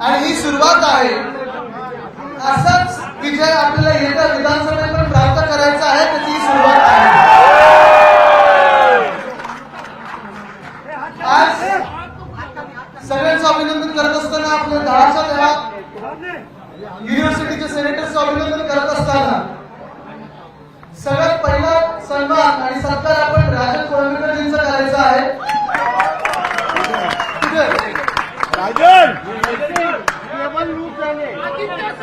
आणि ही सुरुवात आहे. असाच विजय आपल्याला येत्या विधानसभेत पण प्राप्त करायचा आहे त्याची ही सुरुवात आहे. आज सगळ्यांचं अभिनंदन करत असताना आपल्या दहाच्या दहा युनिव्हर्सिटीचे सेनेटरचं अभिनंदन करत असताना सगळ्यात पहिला सन्मान आणि सत्कार आपण राजन कोळंबेकरजींचा करायचा आहे कुठे? राजन केबल लूट झाले केबल लूट झाले बाकीचा बंद आहे राजनजींचा सत्कार करायचा आहे कारण त्यांनी निष्ठा काय असते हे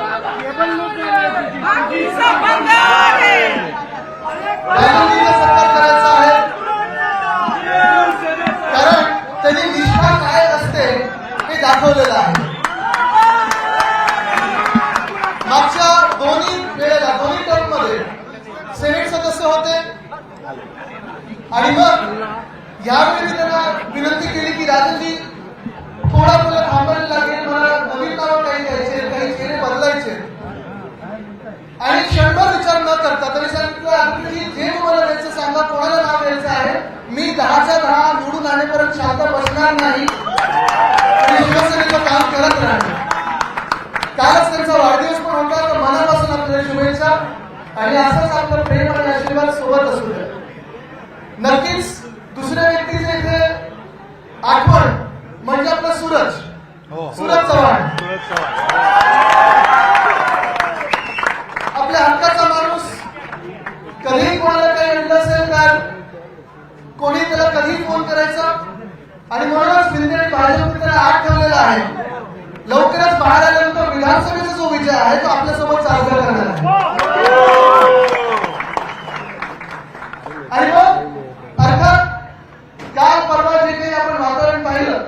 दाखवलेलं आहे. मागच्या दोन्ही वेळेला दोन्ही टर्ममध्ये सेनेट सदस्य होते आणि मग यावेळी त्यांना विनंती केली की राजनजी थोडा मला थांबायला लागेल मला नवीन नावं काही द्यायचे काही चेहरे बदलायचे आणि क्षणभर विचार न करता तरी सांगितलं "अगदी की जे तुम्हाला द्यायचं सांगा कोणाला नाव द्यायचं आहे मी दहाच्या दहा निवडून आणेपर्यंत शांत बसणार नाही आणि शिवसेनेचं काम करत राहणार कालच त्यांचा वाढदिवस पण होता तर मनापासून आपल्याला शुभेच्छा. आणि असंच आपलं प्रेम आणि आशीर्वाद सोबत असू द्या. नक्कीच दुसऱ्या व्यक्तीचे इथे आठवण म्हणजे आपला सूरज. सूरज चव्हाण. आपल्या हक्काचा माणूस. कधीही कोणाला काही अडलं असेल तर कोणी त्याला कधी फोन करायचा. आणि म्हणूनच शिंदे आणि भाजपने त्याला आठ ठेवलेला आहे. लवकरच बाहेर आल्यानंतर विधानसभेचा जो विजय आहे तो आपल्यासोबत साजरा करणार आहे. आणि मग अर्थात काल परवा जे काही आपण वातावरण पाहिलं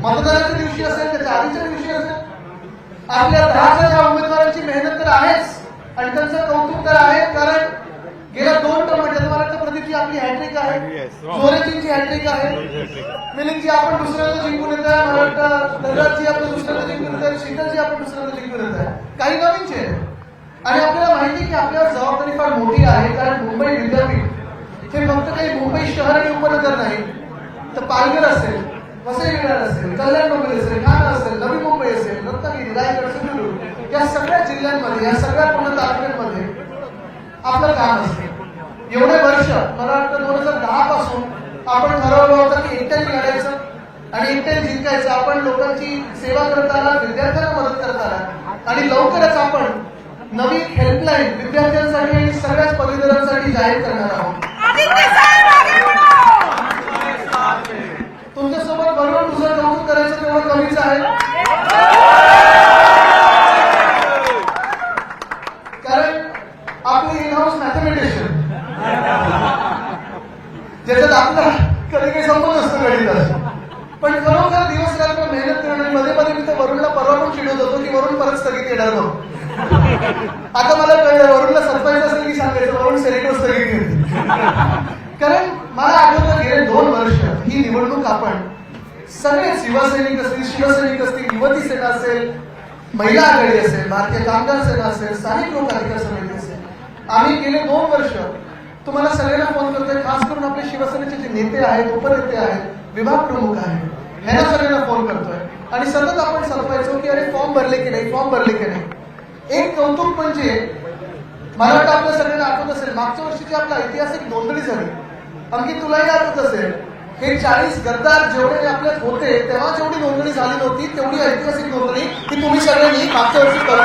मतदानाच्या दिवशी असेल त्याच्या आधीच्या दिवशी असेल आपल्या दहाच्या उमेदवारांची मेहनत तर आहेच आणि त्यांचं कौतुक तर आहे कारण गेल्या दोन टर्म म्हणजे मला वाटतं प्रदीपची आपली हॅट्रिक आहे Yes. जोरेजींची हॅट्रिक आहे. मिलिंदजी आपण दुसऱ्यांदा जिंकून येत आहे. मला वाटतं धनराजजी आपण दुसऱ्यांदा जिंकून येत आहे. शीतलजी आपण दुसऱ्यांदा जिंकून येत आहे. काही नवीनचे. आहे. आणि आपल्याला माहिती की आपल्यावर जबाबदारी फार मोठी आहे कारण मुंबई विद्यापीठ हे फक्त काही मुंबई शहर आणि उपनगर नाही. तर पालघर असेल वसई विरार असेल कल्याण डोंबिवली असेल ठाणे असेल नवी मुंबई असेल रत्नागिरी रायगड सिंधुदुर्ग या सगळ्या जिल्ह्यांमध्ये या सगळ्या पूर्ण तालुक्यांमध्ये आपलं काम असतं. एवढे वर्ष मला वाटतं दोन हजार दहा पासून आपण ठरवलं होतं की एकट्याने लढायचं आणि एकट्याने जिंकायचं. आपण लोकांची सेवा करत आला विद्यार्थ्यांना मदत करत आला. आणि लवकरच आपण नवी हेल्पलाईन विद्यार्थ्यांसाठी आणि सगळ्याच पदवीधरांसाठी जाहीर करणार आहोत. ज्याच्यात आपला कधी काही संबंध असतो गणिताचा पण खरोखर दिवस रात्र मेहनत करणं मध्ये मध्ये मी तर वरुणला परवा पण चिडवत होतो की वरुण परत स्थगित येणार मग आता मला कळलं वरुणला सरप्राईज असेल की सांगायचं वरुण सेनेटर स्थगित कारण मला आठवतं गेले दोन वर्ष ही निवडणूक आपण सगळे शिवसैनिक असतील शिवसैनिक असतील युवती सेना असेल महिला आघाडी असेल भारतीय कामगार सेना असेल स्थानिक लोक अधिकार समिती असेल. आम्ही गेले दोन वर्ष तुम्हाला सगळ्यांना फोन करतोय खास करून आपले शिवसेनेचे जे नेते आहेत उपनेते आहेत विभाग प्रमुख आहेत ह्यांना सगळ्यांना फोन करतोय. आणि सतत आपण सरपायचो की अरे फॉर्म भरले की नाही फॉर्म भरले की नाही. एक कौतुक म्हणजे मला वाटतं आपल्या सगळ्यांना आठवत असेल मागच्या वर्षीची आपला ऐतिहासिक नोंदणी झाली अंकित तुलाही आठवत असेल हे चाळीस गद्दार जेवढे आपल्यात होते तेव्हा जेवढी नोंदणी झाली नव्हती तेवढी ऐतिहासिक नोंदणी ही तुम्ही सगळ्यांनी मागच्या वर्षी करून